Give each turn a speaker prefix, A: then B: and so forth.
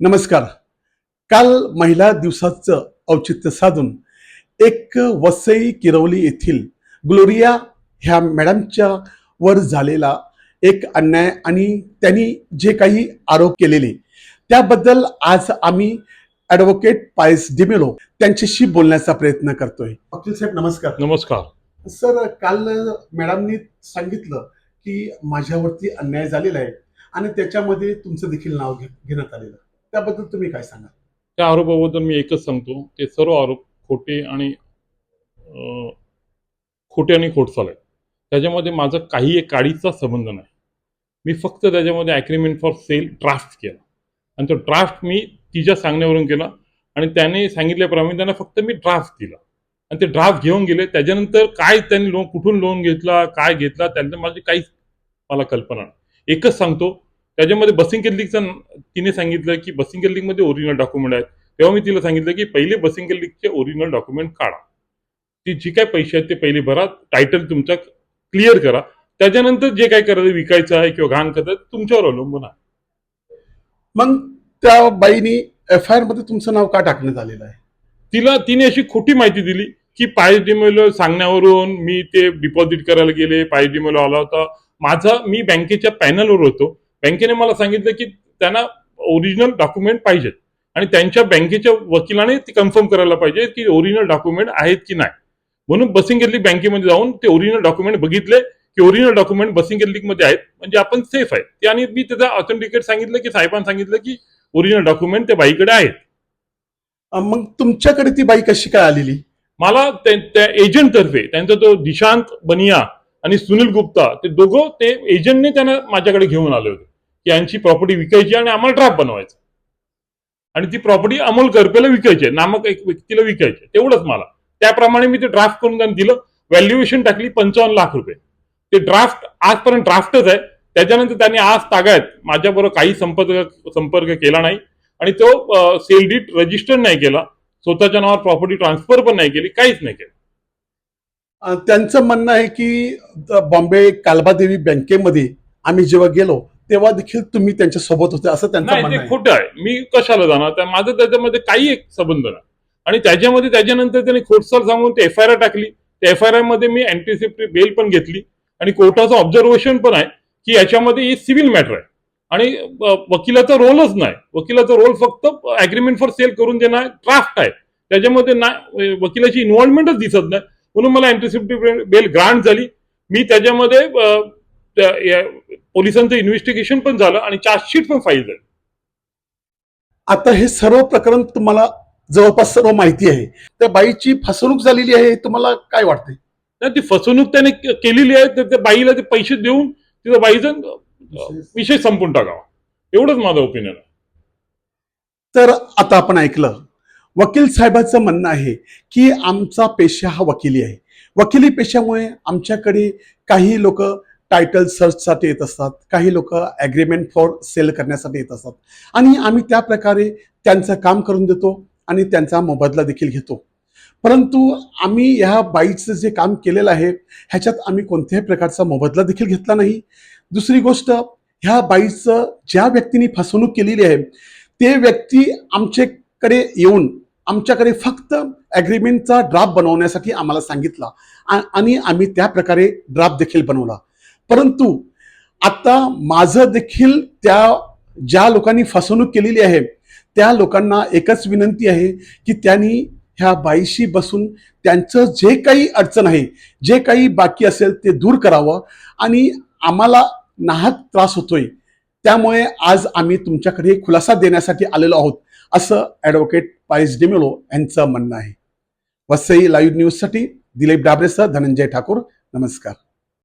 A: नमस्कार. काल महिला दिवसाचं औचित्य साधून एक वसई किरवली येथील ग्लोरिया ह्या मॅडमच्या वर झालेला एक अन्याय आणि त्यांनी जे काही आरोप केलेले त्याबद्दल आज आम्ही ॲडव्होकेट पायस डिमेलो त्यांच्याशी बोलण्याचा प्रयत्न करतोय. वकील साहेब नमस्कार.
B: नमस्कार.
A: सर काल मॅडमनी सांगितलं की माझ्यावरती अन्याय झालेला आहे आणि त्याच्यामध्ये तुमचं देखील नाव घे- घेण्यात आलेलं त्याबद्दल तुम्ही काय सांगा
B: त्या आरोपाबद्दल मी एकच सांगतो. ते सर्व आरोप खोटे आणि खोटे आणि खोटसाल आहेत. त्याच्यामध्ये माझा काही एक काडीचा संबंध नाही. मी फक्त त्याच्यामध्ये ॲग्रीमेंट फॉर सेल ड्राफ्ट केला. आणि तो ड्राफ्ट मी तिच्या सांगण्यावरून केला आणि त्याने सांगितल्याप्रमाणे त्यांना फक्त मी ड्राफ्ट दिला. आणि ते ड्राफ्ट घेऊन गेले. त्याच्यानंतर काय त्यांनी लोन कुठून लोन घेतला काय घेतला त्यांना माझी काहीच मला कल्पना नाही. एकच सांगतो त्याच्यामध्ये बसिंग केल्लिकचं तिने सांगितलं की बसिंगमध्ये ओरिजिनल डॉक्युमेंट आहेत. तेव्हा मी तिला सांगितलं की पहिले बसिंग चे ओरिजिनल डॉक्युमेंट काढा. ती जी काय पैसे आहेत ते पहिले भरा टायटल तुमचा क्लिअर करा. त्याच्यानंतर जे काय करायचं विकायचं आहे किंवा घाण आहे, तुमच्यावर अवलंबून आहे.
A: मग त्या बाईनी एफ आय आरमध्ये तुमचं नाव का टाकण्यात आलेलं आहे?
B: तिला तिने अशी खोटी माहिती दिली की पायस डिमेलो सांगण्यावरून मी ते डिपॉझिट करायला गेले पायस डिमेलो आला होता. माझा मी बँकेच्या पॅनलवर होतो. बँकेने मला सांगितलं की त्यांना ओरिजिनल डॉक्युमेंट पाहिजेत. आणि त्यांच्या बँकेच्या वकिलाने ते कन्फर्म करायला पाहिजे की ओरिजिनल डॉक्युमेंट आहेत की नाही. म्हणून बसिंग लीग बँकेमध्ये जाऊन ते ओरिजिनल डॉक्युमेंट बघितले की ओरिजिनल डॉक्युमेंट बसिंगमध्ये आहेत म्हणजे आपण सेफ आहे. ते आणि मी त्याचा ऑथेंटिकेट सांगितलं की साहेबांनी सांगितलं की ओरिजिनल डॉक्युमेंट त्या बाईकडे आहेत.
A: मग तुमच्याकडे ती बाई कशी काय आलेली?
B: मला त्या- त्या एजंट तर्फे त्यांचा तो दिशांत बनिया आणि सुनील गुप्ता ते दोघं ते एजंटने त्यांना माझ्याकडे घेऊन आले होते. की यांची प्रॉपर्टी विकायची आणि आम्हाला ड्राफ्ट बनवायचा. आणि ती प्रॉपर्टी अमोल करपेला विकायची नामक एक व्यक्तीला विकायची तेवढंच मला. त्याप्रमाणे मी ते ड्राफ्ट करून त्यांना दिलं. व्हॅल्युएशन टाकली पंचावन्न लाख रुपये. ते ड्राफ्ट आजपर्यंत ड्राफ्टच आहे. त्याच्यानंतर त्यांनी आज तागायत. माझ्याबरोबर काही संपर्क संपर्क केला नाही. आणि तो सेल डीट रजिस्टर नाही केला. स्वतःच्या नावावर प्रॉपर्टी ट्रान्सफर पण नाही केली. काहीच नाही केलं.
A: त्यांचं म्हणणं आहे की बॉम्बे कालबादेवी बँकेमध्ये आम्ही जेव्हा गेलो तेव्हा देखील तुम्ही त्यांच्यासोबत होते असं त्यांचं
B: नाही
A: म्हणणं
B: ते
A: आहे.
B: खोटं आहे. मी कशाला जाणार? त्या माझं त्याच्यामध्ये काही एक संबंध नाही. आणि त्याच्यामध्ये त्याच्यानंतर त्यांनी खोटसाल सांगून ते एफ आय आर टाकली. त्या एफ आय आरमध्ये मी अँटिसिपेटरी बेल पण घेतली. आणि कोर्टाचं ऑब्झर्वेशन पण आहे की याच्यामध्ये ही सिव्हिल मॅटर आहे. आणि वकिलाचा रोलच नाही. वकिलाचा रोल फक्त अग्रीमेंट फॉर सेल करून देणं ड्राफ्ट आहे. त्याच्यामध्ये नाही वकिलाची इन्व्हॉल्वमेंटच दिसत नाही. म्हणून मला अँटिसिपेटरी बेल ग्रांट झाली. मी त्याच्यामध्ये त्या- या- पोलिसांचं इन्व्हेस्टिगेशन पण झालं आणि चार्जशीट पण फाईल झाली.
A: आता हे सर्व प्रकरण तुम्हाला जवळपास सर्व माहिती आहे. त्या बाईची फसवणूक झालेली आहे हे तुम्हाला काय वाटतंय?
B: नाही ती फसवणूक त्याने केलेली आहे तर त्या बाईला ते पैसे देऊन तिथं बाईचा विषय संपून टाकावा. एवढंच माझं ओपिनियन आहे.
A: तर आता आपण ऐकलं. वकील साहेबाचं म्हणणं आहे की आमचा पेशा हा वकिली आहे. वकिली पेशामुळे आमच्याकडे काही लोक टायटल सर्चसाठी येत असतात. काही लोक ॲग्रीमेंट फॉर सेल करण्यासाठी येत असतात. आणि आम्ही त्या प्रकारे त्यांचं काम करून देतो आणि त्यांचा मोबदला देखील घेतो. परंतु आम्ही ह्या बाईचं जे काम केलेलं आहे ह्याच्यात आम्ही कोणत्याही प्रकारचा मोबदला देखील घेतला नाही. दुसरी गोष्ट ह्या बाईचं ज्या व्यक्तीने फसवणूक केलेली आहे ते व्यक्ती आमच्याकडे येऊन आमच्याकडे फक्त ॲग्रीमेंटचा ड्राफ्ट बनवण्यासाठी आम्हाला सांगितला. आ- आणि आम्ही त्या प्रकारे ड्राफ्ट देखील बनवला. परंतु आता माझं देखील त्या ज्या लोकांनी फसवणूक केलेली आहे त्या लोकांना एकच विनंती आहे की त्यांनी ह्या बाईशी बसून त्यांचं जे काही अडचण आहे जे काही बाकी असेल ते दूर करावं आणि आम्हाला नाहक त्रास होतोय. त्यामुळे आज आम्ही तुमच्याकडे खुलासा देण्यासाठी आलेलो आहोत असं ॲडव्होकेट पायस डिमेलो यांचं म्हणणं आहे. वसई लाईव्ह न्यूजसाठी दिलीप डाबरेसह धनंजय ठाकूर नमस्कार.